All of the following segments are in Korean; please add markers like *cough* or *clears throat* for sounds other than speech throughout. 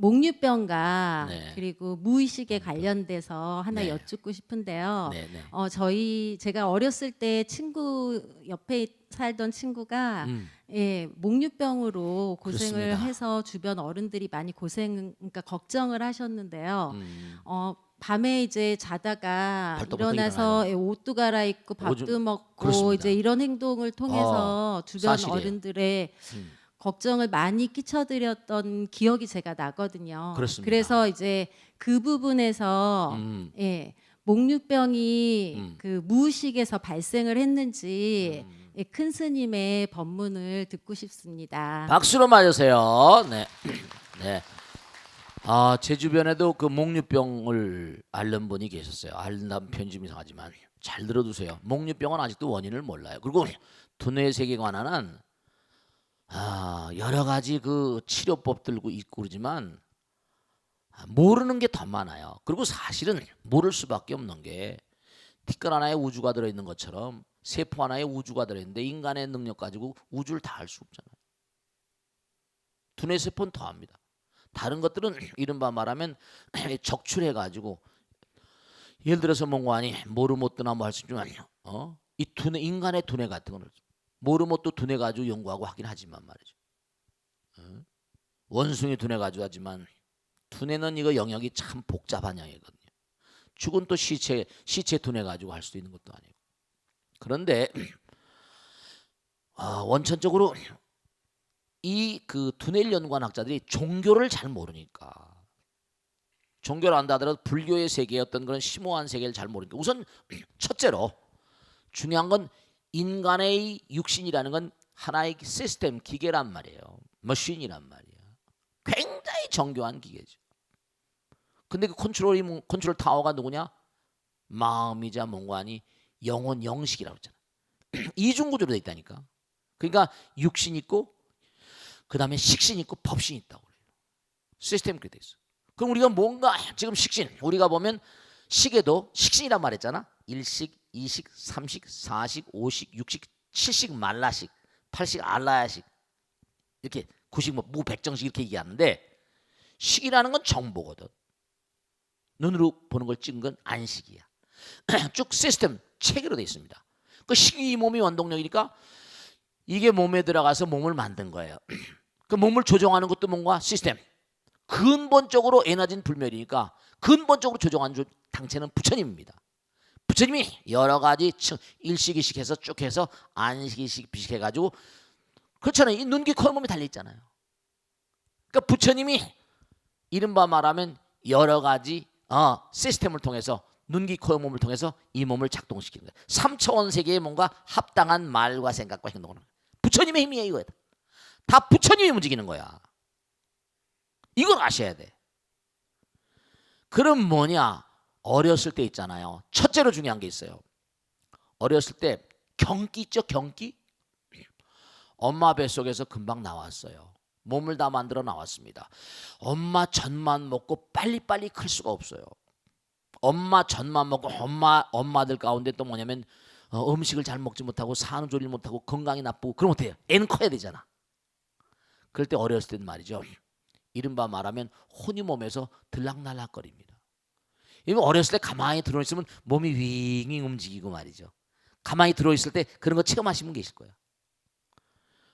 목류병과 네. 그리고 무의식에 관련돼서 하나 네. 여쭙고 싶은데요. 네, 네. 어 저희 제가 어렸을 때 친구 옆에 살던 친구가 음. 예 목류병으로 고생을 그렇습니다. 해서 주변 어른들이 많이 고생 그러니까 걱정을 하셨는데요. 음. 어 밤에 이제 자다가 일어나서 예, 옷도 갈아입고 밥도 오줌- 먹고 그렇습니다. 이제 이런 행동을 통해서 주변 사실이에요. 어른들의 음. 걱정을 많이 끼쳐드렸던 기억이 제가 나거든요. 그렇습니다. 래서 이제 그 부분에서 음. 예, 목류병이 음. 그 무의식에서 발생을 했는지 음. 예, 큰 스님의 법문을 듣고 싶습니다. 박수로 맞으세요. 네. *clears throat* 네. 아, 제 주변에도 그 목류병을 앓는 분이 계셨어요. 앓는 좀 이상하지만 잘 들어두세요. 목류병은 아직도 원인을 몰라요. 그리고 두뇌 세계 관한은 아, 여러 가지 그 치료법 들고 있고 그러지만 아, 모르는 게 더 많아요. 그리고 사실은 모를 수밖에 없는 게 티끌 하나에 우주가 들어 있는 것처럼 세포 하나에 우주가 들어 있는데 인간의 능력 가지고 우주를 다 할 수 없잖아요. 두뇌 세포는 더 합니다. 다른 것들은 이른바 말하면 *clears throat* 적출해 가지고 예를 들어서 몽관이 모르모트나 뭐 할 수 있지만 어? 이 두뇌 인간의 두뇌 같은 거는 모르모트 두뇌 가지고 연구하고 하긴 하지만 말이죠. 어? 원숭이 두뇌 가지고 하지만 두뇌는 이거 영역이 참 복잡한 영역이거든요. 죽은 또 시체 시체 두뇌 가지고 할 수도 있는 것도 아니고. 그런데 *clears throat* 아, 원천적으로 이 그 두뇌를 연구한 학자들이 종교를 잘 모르니까 종교를 안다 하더라도 불교의 세계의 어떤 그런 심오한 세계를 잘 모르니까 우선 *clears throat* 첫째로 중요한 건 인간의 육신이라는 건 하나의 시스템 기계란 말이에요. 머신이란 말이야. 굉장히 정교한 기계죠. 근데 그 컨트롤이 뭐- 컨트롤 타워가 누구냐? 마음이자 뭔가니 영혼 영식이라고 했잖아. 이중 구조로 돼 있다니까. 그러니까 육신 있고 그다음에 식신 있고 법신 있다고 그래요. 시스템 그렇게 돼 있어. 그럼 우리가 뭔가 지금 식신 우리가 보면 식에도 식신이란 말했잖아. 일식, 이식, 삼식, 사식, 오식, 육식, 칠식, 말라식, 팔식, 알라야식 이렇게 구식 뭐 무백정식 이렇게 얘기하는데 식이라는 건 정보거든. 눈으로 보는 걸 찍은 건 안식이야. *clears throat* 쭉 시스템 체계로 돼 있습니다. 그 식이 몸이 원동력이니까 이게 몸에 들어가서 몸을 만든 거예요. *clears throat* 그 몸을 조정하는 것도 뭔가 시스템. 근본적으로 에너지는 불멸이니까 근본적으로 조정하는 조- 당체는 부처님입니다. 부처님이 여러 가지 층 일식이식 해서 쭉 해서 안식이식 비식 해가지고 그렇잖아요. 이 눈, 귀, 코, 몸이 달려 있잖아요. 그러니까 부처님이 이른바 말하면 여러 가지 어, 시스템을 통해서 눈, 귀, 코, 몸을 통해서 이 몸을 작동시키는 거예요. 3차원 세계에 뭔가 합당한 말과 생각과 행동을 하는 거예요. 부처님의 힘이에요, 이거. 다 부처님이 움직이는 거야. 이걸 아셔야 돼. 그럼 뭐냐? 어렸을 때 있잖아요. 첫째로 중요한 게 있어요. 어렸을 때 경기 있죠, 경기? 엄마 뱃속에서 금방 나왔어요. 몸을 다 만들어 나왔습니다. 엄마 젖만 먹고 빨리빨리 클 수가 없어요. 엄마 젖만 먹고 엄마 엄마들 가운데 또 뭐냐면 어, 음식을 잘 먹지 못하고 산후조리를 못하고 건강이 나쁘고 그럼 어때요? 애는 커야 되잖아. 그럴 때 어렸을 때는 말이죠. 이른바 말하면 혼이 몸에서 들락날락거립니다. 이거 어렸을 때 가만히 들어있으면 몸이 윙윙 움직이고 말이죠. 가만히 들어있을 때 그런 거 체험하신 분 계실 거예요.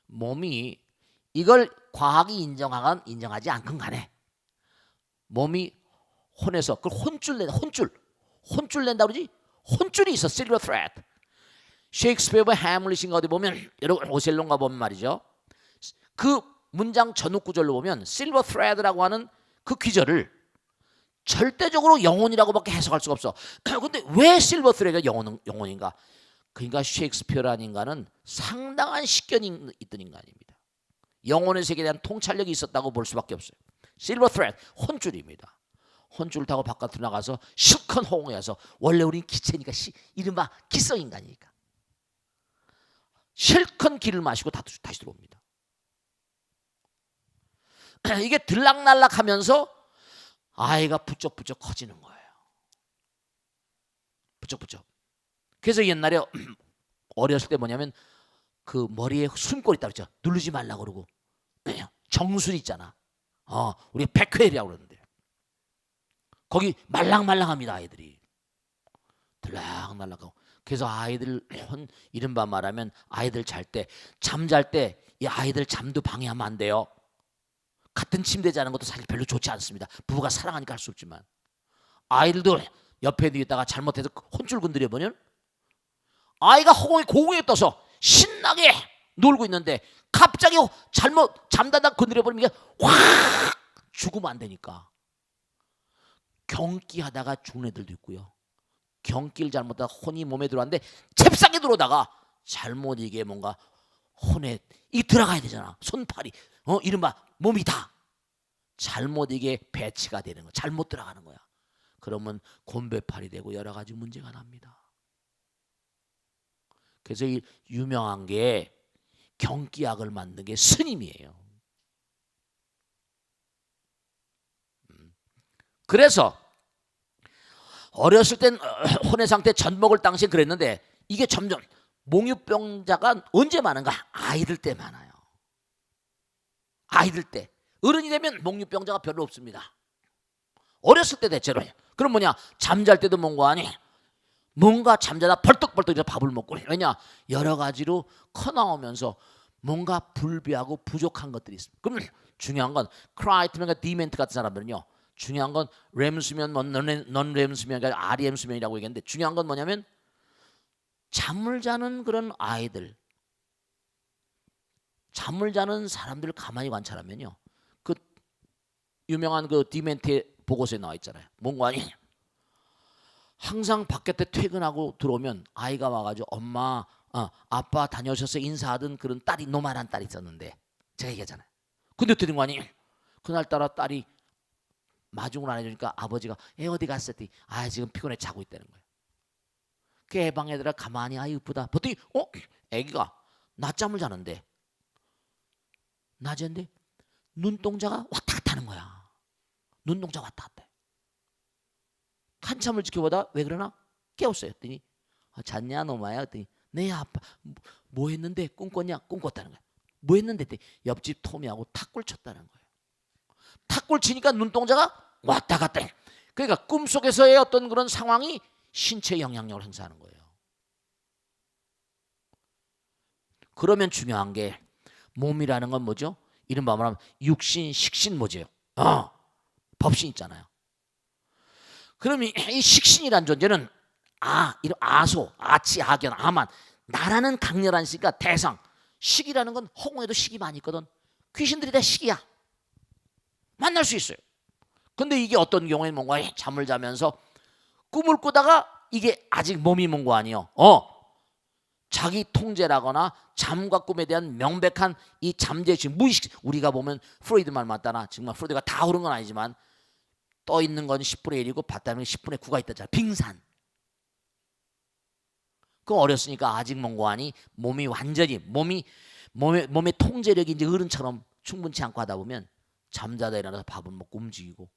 몸이 이걸 과학이 인정하건 인정하지 않건 간에 몸이 혼에서 그걸 혼줄 낸다 혼줄 혼줄 낸다 그러지 혼줄이 있어 실버 thread 셰익스피어와 해물릿인가 어디 보면 여러분 오셀론가 보면 말이죠 그 문장 전후 구절로 보면 실버 thread라고 하는 그 귀절을 절대적으로 영혼이라고밖에 해석할 수가 없어 *clears throat* 근데 왜 실버 thread가 영혼, 영혼인가 그러니까 셰익스피어라는 인간은 상당한 식견이 있던 인간입니다 영혼의 세계에 대한 통찰력이 있었다고 볼 수밖에 없어요. 실버 트레드 혼줄입니다. 혼줄 타고 바깥으로 나가서 실컷 호응해서 원래 우린 기체니까 시, 이른바 기성 인간이니까 실컷 기를 마시고 다, 다시 들어옵니다. *clears throat* 이게 들락날락하면서 아이가 부쩍부쩍 커지는 거예요. 부쩍부쩍. 그래서 옛날에 *clears throat* 어렸을 때 뭐냐면 그 머리에 숨골 있다 그랬죠. 누르지 말라 그러고 정술 있잖아. 어, 우리 백회리라고 그러는데 거기 말랑말랑합니다 아이들이 들락날락하고 그래서 아이들 혼 *clears throat* 이른바 말하면 아이들 잘 때 잠 잘 때 이 아이들 잠도 방해하면 안 돼요. 같은 침대 자는 것도 사실 별로 좋지 않습니다. 부부가 사랑하니까 할 수 없지만 아이들도 옆에 있다가 잘못해서 혼쭐 건드려 보면 아이가 허공에 고공에 떠서 신나게 놀고 있는데 갑자기 잘못 잠자다 건드려 버리면 이게 확 죽으면 안 되니까 경기하다가 죽는 애들도 있고요. 경기를 잘못하다 혼이 몸에 들어왔는데 잽싸게 들어오다가 잘못 이게 뭔가 혼에 이 들어가야 되잖아. 손팔이 어 이른바 몸이 다 잘못 이게 배치가 되는 거. 잘못 들어가는 거야. 그러면 곤배팔이 되고 여러 가지 문제가 납니다. 그래서 이 유명한 게 경기약을 만든 게 스님이에요. 음. 그래서 어렸을 땐 어, 혼의 상태 젖 먹을 당시엔 그랬는데 이게 점점 몽유병자가 언제 많은가? 아이들 때 많아요. 아이들 때. 어른이 되면 몽유병자가 별로 없습니다. 어렸을 때 대체로 해요. 그럼 뭐냐? 잠잘 때도 아니? 뭔가 잠자다 벌떡벌떡 밥을 먹고 왜냐? 여러 가지로 커 나오면서 뭔가 불비하고 부족한 것들이 있습니다. 그럼 중요한 건 크라이트맨과 디멘트 같은 사람들은요. 중요한 건 렘 수면, 뭐 넌렘 수면이 아니라 REM 수면이라고 얘기했는데 중요한 건 뭐냐면 잠을 자는 그런 아이들, 잠을 자는 사람들을 가만히 관찰하면요, 그 유명한 그 디멘트 보고서에 나와 있잖아요. 아니 항상 밖에 때 퇴근하고 들어오면 아이가 와가지고 엄마, 어, 아빠 다녀오셔서 인사하던 그런 딸이 노말한 딸이 있었는데 제가 얘기하잖아요. 근데 어떻게 된 거 아니? 그날따라 딸이 마중을 안 해주니까 아버지가 애 어디 갔었더니 아 지금 피곤해 자고 있다는 거예요. 그 애방 애들아 가만히 아 이쁘다. 보더니 어 애기가 낮잠을 자는데 낮인데 눈동자가 왔다 갔다 하는 거야. 눈동자 왔다 갔다. 해. 한참을 지켜보다 왜 그러나 깨웠어요. 했더니 아, 잤냐 너마야 했더니 네 아빠 뭐, 뭐 했는데 꿈꿨냐 꿈꿨다는 거야. 뭐 했는데 했더니 옆집 토미하고 탁골 쳤다는 거예요. 탁골 치니까 눈동자가 왔다 갔다 해. 그러니까 꿈속에서의 어떤 그런 상황이 신체 영향력을 행사하는 거예요. 그러면 중요한 게 몸이라는 건 뭐죠? 이른바 말하면 육신, 식신 뭐죠? 어, 법신 있잖아요. 그럼 이, 이 식신이란 존재는 아, 이런 아소, 아치, 아견, 아만 나라는 강렬한 시가 대상. 식이라는 건 허공에도 식이 많이 있거든. 귀신들이 다 식이야. 만날 수 있어요. 근데 이게 어떤 경우에는 뭔가 잠을 자면서 꿈을 꾸다가 이게 아직 몸이 뭔거 아니요. 어. 자기 통제라거나 잠과 꿈에 대한 명백한 이 잠재식 무의식 우리가 보면 프로이드 말 맞다나 정말 프로이드가 다 옳은 건 아니지만 떠 있는 건 10분의 1이고 봤다는 건 10분의 9가 있다잖아. 빙산. 그 어렸으니까 아직 뭔거 아니 몸이 완전히 몸이 몸의 몸의 통제력이 이제 어른처럼 충분치 않고 하다 보면 잠자다 일어나서 밥을 먹고 움직이고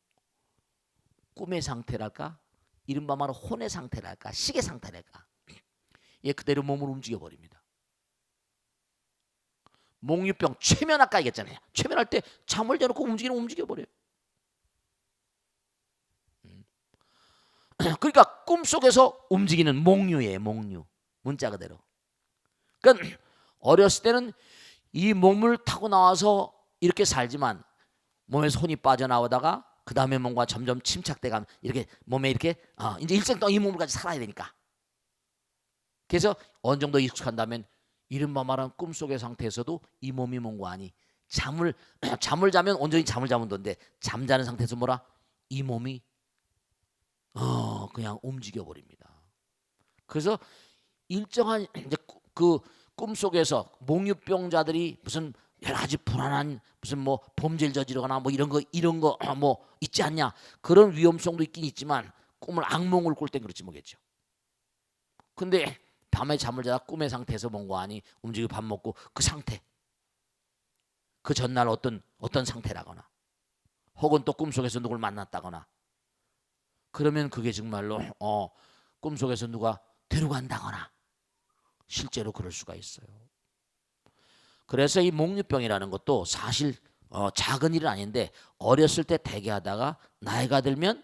꿈의 상태랄까 이른바 말로 혼의 상태랄까 식의 상태랄까 얘 그대로 몸을 움직여 버립니다. 몽유병 최면 아까 얘기했잖아요. 최면할 때 잠을 대놓고 움직이는 움직여 버려요. 음. *clears throat* 그러니까 꿈속에서 움직이는 몽유예요, 몽유. 문자 그대로. 그러니까 *clears throat* 어렸을 때는 이 몸을 타고 나와서 이렇게 살지만 몸에서 혼이 빠져나오다가 그 다음에 뭔가 점점 침착돼가면 이렇게 몸에 이렇게 어, 이제 일생 동안 이 몸을 가지고 살아야 되니까. 그래서 어느 정도 익숙한다면 이른바 말하는 꿈속의 상태에서도 이 몸이 뭔가 아니 잠을 *clears throat* 잠을 자면 온전히 잠을 자면 돈데 잠자는 상태에서 뭐라 이 몸이 어 그냥 움직여 버립니다. 그래서 일정한 이제 꾸- 그 꿈속에서 몽유병자들이 무슨 여러 가지 불안한 무슨 뭐 범죄를 저지르거나 뭐 이런 거 이런 거 뭐 있지 않냐 그런 위험성도 있긴 있지만 꿈을 악몽을 꿀 땐 그렇지 뭐겠죠. 근데 밤에 잠을 자다 꿈의 상태에서 뭔가 아니 움직이고 밥 먹고 그 상태 그 전날 어떤 어떤 상태라거나 혹은 또 꿈속에서 누굴 만났다거나 그러면 그게 정말로 어 꿈속에서 누가 데려간다거나 실제로 그럴 수가 있어요. 그래서 이 목류병이라는 것도 사실 어, 작은 일은 아닌데 어렸을 때 대개 하다가 나이가 들면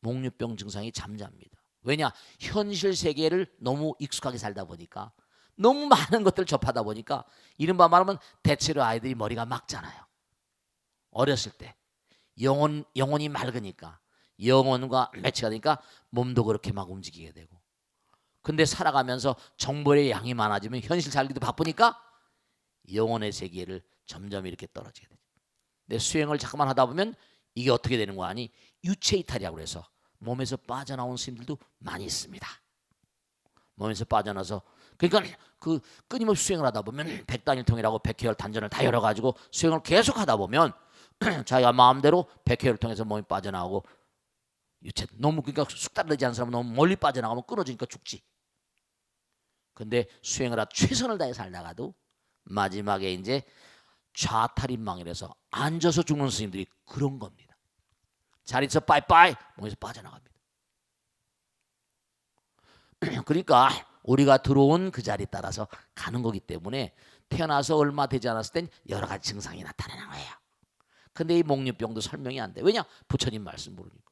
목류병 증상이 잠잡니다. 왜냐 현실 세계를 너무 익숙하게 살다 보니까 너무 많은 것들 을 접하다 보니까 이른바 말하면 대체로 아이들이 머리가 막잖아요. 어렸을 때 영혼 영혼이 맑으니까 영혼과 매치가 되니까 몸도 그렇게 막 움직이게 되고 근데 살아가면서 정보의 양이 많아지면 현실 살기도 바쁘니까 영혼의 세계를 점점 이렇게 떨어지게 되죠. 근데 수행을 자꾸만 하다 보면 이게 어떻게 되는 거 아니? 유체 이탈이라고 그래서 몸에서 빠져나온 스님들도 많이 있습니다. 몸에서 빠져나서 그러니까 그 끊임없이 수행을 하다 보면 백단일통이라고 백회열 단전을 다 열어가지고 수행을 계속 하다 보면 *clears throat* 자기가 마음대로 백회를 통해서 몸이 빠져나오고 유체 너무 그러니까 숙달되지 않은 사람은 너무 멀리 빠져나가면 끊어지니까 죽지. 근데 수행을 하 최선을 다해 살다가도 마지막에 이제 좌탈인망이라서 앉아서 죽는 스님들이 그런 겁니다. 자리에서 빠이빠이 몸에서 빠져나갑니다. *clears throat* 그러니까 우리가 들어온 그 자리 따라서 가는 거기 때문에 태어나서 얼마 되지 않았을 땐 여러 가지 증상이 나타나는 거예요. 근데 이 목류병도 설명이 안 돼. 왜냐? 부처님 말씀 모르니까.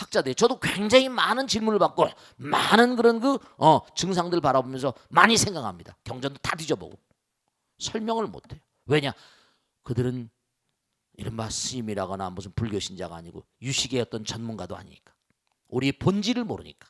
학자들 저도 굉장히 많은 질문을 받고 많은 그런 그 어, 증상들 바라보면서 많이 생각합니다. 경전도 다 뒤져보고 설명을 못 해요. 왜냐? 그들은 이른바 스님이라거나 무슨 불교 신자가 아니고 유식의 어떤 전문가도 아니니까 우리 본질을 모르니까